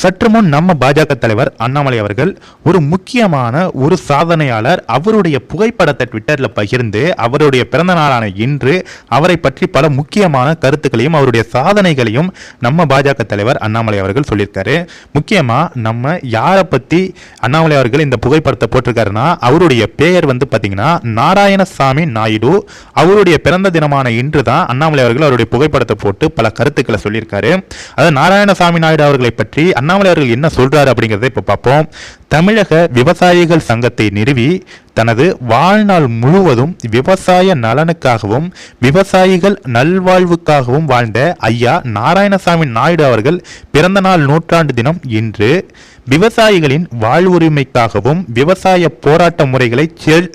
சற்று முன் நம்ம பாஜக தலைவர் அண்ணாமலை அவர்கள் ஒரு முக்கியமான ஒரு சாதனையாளர் அவருடைய புகைப்படத்தை ட்விட்டரில் பகிர்ந்து அவருடைய பிறந்த நாளான இன்று அவரை பற்றி பல முக்கியமான கருத்துக்களையும் அவருடைய சாதனைகளையும் நம்ம பாஜக தலைவர் அண்ணாமலை அவர்கள் சொல்லியிருக்காரு. முக்கியமாக நம்ம யாரை பற்றி அண்ணாமலை அவர்கள் இந்த புகைப்படத்தை போட்டிருக்காருன்னா அவருடைய பெயர் வந்து பார்த்தீங்கன்னா நாராயணசாமி நாயுடு. அவருடைய பிறந்த தினமான இன்று தான் அண்ணாமலை அவர்கள் அவருடைய புகைப்படத்தை போட்டு பல கருத்துக்களை சொல்லியிருக்காரு. அதாவது நாராயணசாமி நாயுடு அவர்களை பற்றி அண்ணாமலை அவர்கள் என்ன சொல்றாரு அப்படிங்கறத இப்ப பார்ப்போம். தமிழக விவசாயிகள் சங்கத்தை நிறுவி தனது வாழ்நாள் முழுவதும் விவசாய நலனுக்காகவும் விவசாயிகள் நல்வாழ்வுக்காகவும் வாழ்ந்த ஐயா நாராயணசாமி நாயுடு அவர்கள் பிறந்த நாள் நூற்றாண்டு தினம் இன்று விவசாயிகளின் வாழ்வுரிமைக்காகவும் விவசாய போராட்ட முறைகளை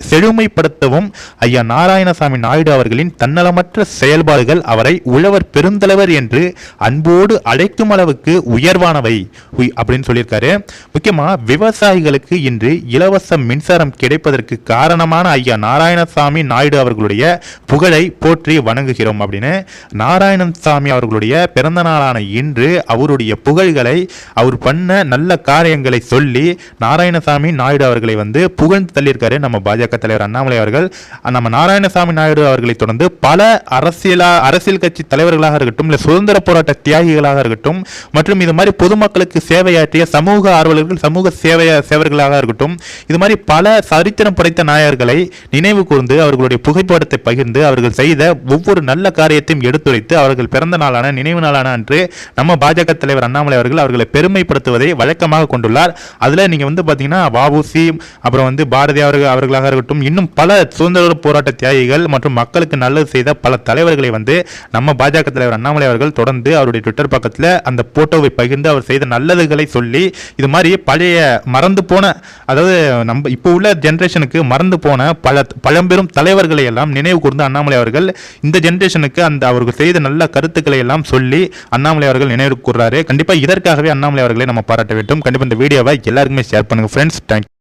செழுமைப்படுத்தவும் ஐயா நாராயணசாமி நாயுடு அவர்களின் தன்னலமற்ற செயல்பாடுகள் அவரை உழவர் பெருந்தலைவர் என்று அன்போடு அழைக்கும் அளவுக்கு உயர்வானவை. அப்படின்னு சொல்லியிருக்காரு. முக்கியமா விவசாயிகளுக்கு இன்று இலவச மின்சாரம் கிடைப்பதற்கு காரணமான ஐயா நாராயணசாமி நாயுடு அவர்களுடைய புகழை போற்றி வணங்குகிறோம் அப்படின்னு நாராயணசாமி அவர்களுடைய பிறந்த நாளான இன்று அவருடைய புகழ்களை அவர் பண்ண நல்ல காரியங்களை சொல்லி நாராயணசாமி நாயுடு அவர்களை வந்து புகழ்ந்து தள்ளியிருக்காரு நம்ம பாஜக தலைவர் அண்ணாமலை அவர்கள். நம்ம நாராயணசாமி நாயுடு அவர்களை தொடர்ந்து பல அரசியலா அரசியல் கட்சி தலைவர்களாக இருக்கட்டும் இல்லை சுதந்திர போராட்ட தியாகிகளாக இருக்கட்டும் மற்றும் இது மாதிரி பொதுமக்களுக்கு சேவையாற்றிய சமூக ஆர்வலர்கள் சமூக சேவை சேவர்களாக இருக்கட்டும் இது மாதிரி பல சரித்திரம் படைத்த நாயர்களை நினைவு கூர்ந்து அவர்களுடைய புகைப்படத்தை பகிர்ந்து அவர்கள் செய்த ஒவ்வொரு நல்ல காரியத்தையும் எடுத்துரைத்து அவர்கள் பிறந்த நாளான நினைவு நாளான அன்று நம்ம பாஜக தலைவர் அண்ணாமலை அவர்கள் அவர்களை பெருமைப்படுத்துவதை வழக்கமாக கொண்டுள்ளார். அதில் நீங்க வந்து பார்த்தீங்கன்னா வஉசி அப்புறம் வந்து பாரதி அவர்கள் அவர்களாக இருக்கட்டும் இன்னும் பல சுதந்திர போராட்ட தியாகிகள் மற்றும் மக்களுக்கு நல்லது செய்த பல தலைவர்களை வந்து நம்ம பாஜக தலைவர் அண்ணாமலை அவர்கள் தொடர்ந்து அவருடைய ட்விட்டர் பக்கத்தில் அந்த போட்டோவை பகிர்ந்து அவர் செய்த நல்லதுகளை சொல்லி இது மாதிரி பழைய மறந்து போன அதாவது நம்ம இப்போ உள்ள ஜென்ரேஷனுக்கு மறந்து போன பல பழம்பெரும் தலைவர்களை எல்லாம் நினைவு கூர்ந்து அண்ணாமலை அவர்கள் இந்த ஜென்ரேஷனுக்கு அந்த அவர்கள் செய்த நல்ல கருத்துக்களை எல்லாம் சொல்லி அண்ணாமலை அவர்கள் நினைவு கூர்றாரு. கண்டிப்பாக இதற்காகவே அண்ணாமலை அவர்களை நம்ம பாராட்ட வேண்டும். கண்டிப்பாக இந்த வீடியோவை எல்லாருக்குமே ஷேர் பண்ணுங்கள் ஃப்ரெண்ட்ஸ் தேங்க்யூ